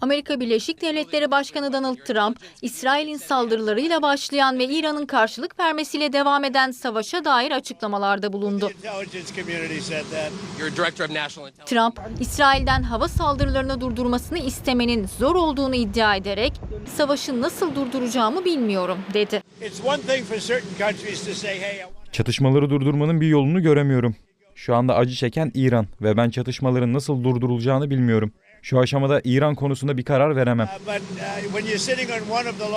Amerika Birleşik Devletleri Başkanı Donald Trump, İsrail'in saldırılarıyla başlayan ve İran'ın karşılık vermesiyle devam eden savaşa dair açıklamalarda bulundu. Trump, İsrail'den hava saldırılarını durdurmasını istemenin zor olduğunu iddia ederek, savaşı nasıl durduracağımı bilmiyorum dedi. Çatışmaları durdurmanın bir yolunu göremiyorum. Şu anda acı çeken İran ve ben çatışmaların nasıl durdurulacağını bilmiyorum. Şu aşamada İran konusunda bir karar veremem. uh,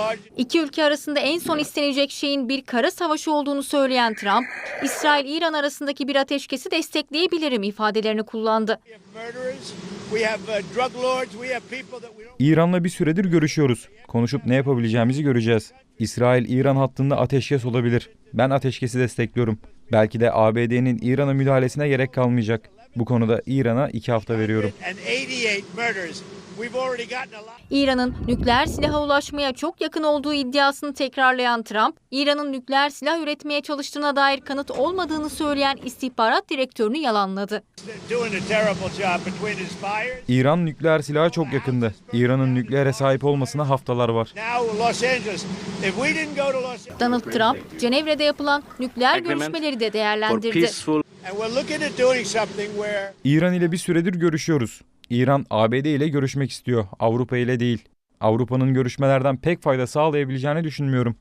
uh, İki ülke arasında en son istenecek şeyin bir kara savaşı olduğunu söyleyen Trump, İsrail-İran arasındaki bir ateşkesi destekleyebilirim ifadelerini kullandı. uh. İran'la bir süredir görüşüyoruz. Konuşup ne yapabileceğimizi göreceğiz. İsrail-İran hattında ateşkes olabilir. Ben ateşkesi destekliyorum. Belki de ABD'nin İran'a müdahalesine gerek kalmayacak. Bu konuda İran'a iki hafta veriyorum. And 88 murders. We've already gotten a lot. İran'ın nükleer silaha ulaşmaya çok yakın olduğu iddiasını tekrarlayan Trump, İran'ın nükleer silah üretmeye çalıştığına dair kanıt olmadığını söyleyen istihbarat direktörünü yalanladı. İran nükleer silaha çok yakındı. İran'ın nükleere sahip olmasına haftalar var. Donald Trump, Cenevre'de yapılan nükleer görüşmeleri de değerlendirdi. İran ile bir süredir görüşüyoruz. İran ABD ile görüşmek istiyor, Avrupa ile değil. Avrupa'nın görüşmelerden pek fayda sağlayabileceğini düşünmüyorum.